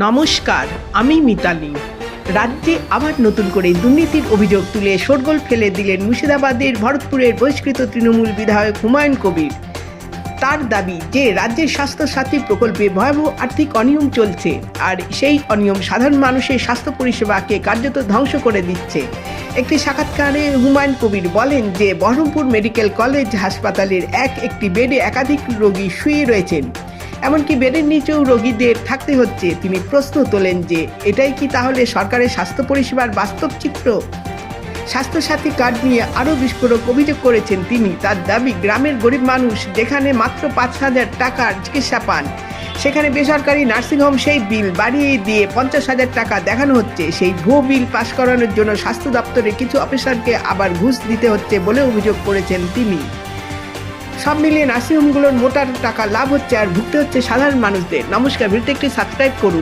নমস্কার, আমি মিতালি। রাজ্যে আবার নতুন করে দুর্নীতির অভিযোগ তুলে শোরগোল ফেলে দিলেন মুর্শিদাবাদের ভরতপুরের বহিষ্কৃত তৃণমূল বিধায়ক হুমায়ুন কবির। তার দাবি যে রাজ্যের স্বাস্থ্যসাথী প্রকল্পে ভয়াবহ আর্থিক অনিয়ম চলছে আর সেই অনিয়ম সাধারণ মানুষের স্বাস্থ্য পরিষেবাকে কার্যত ধ্বংস করে দিচ্ছে। একটি সাক্ষাৎকারে হুমায়ুন কবির বলেন যে বহরমপুর মেডিকেল কলেজ হাসপাতালের এক একটি বেডে একাধিক রোগী শুয়ে রয়েছেন। এমনকি বেডের নিচেও রোগীদের থাকতে হচ্ছে। তিনি প্রশ্ন তোলেন যে, এটাই কি তাহলে সরকারের স্বাস্থ্য পরিষেবার বাস্তব চিত্র? স্বাস্থ্যসাথী কার্ড নিয়ে আরও বিস্ফোরক অভিযোগ করেছেন তিনি। তার দাবি, গ্রামের গরিব মানুষ যেখানে মাত্র পাঁচ হাজার টাকার চিকিৎসা পান, সেখানে বেসরকারি নার্সিংহোম সেই বিল বাড়িয়ে দিয়ে পঞ্চাশ হাজার টাকা দেখানো হচ্ছে। সেই ভুয়ো বিল পাশ করানোর জন্য স্বাস্থ্য দপ্তরের কিছু অফিসারকে আবার ঘুষ দিতে হচ্ছে বলে অভিযোগ করেছেন তিনি। সব মিলিয়ে নার্সিংহোমগুলোর মোটা টাকা লাভ হচ্ছে আর ভুগতে হচ্ছে সাধারণ মানুষদের। নমস্কার, ভিডিওটি একটি সাবস্ক্রাইব করুন।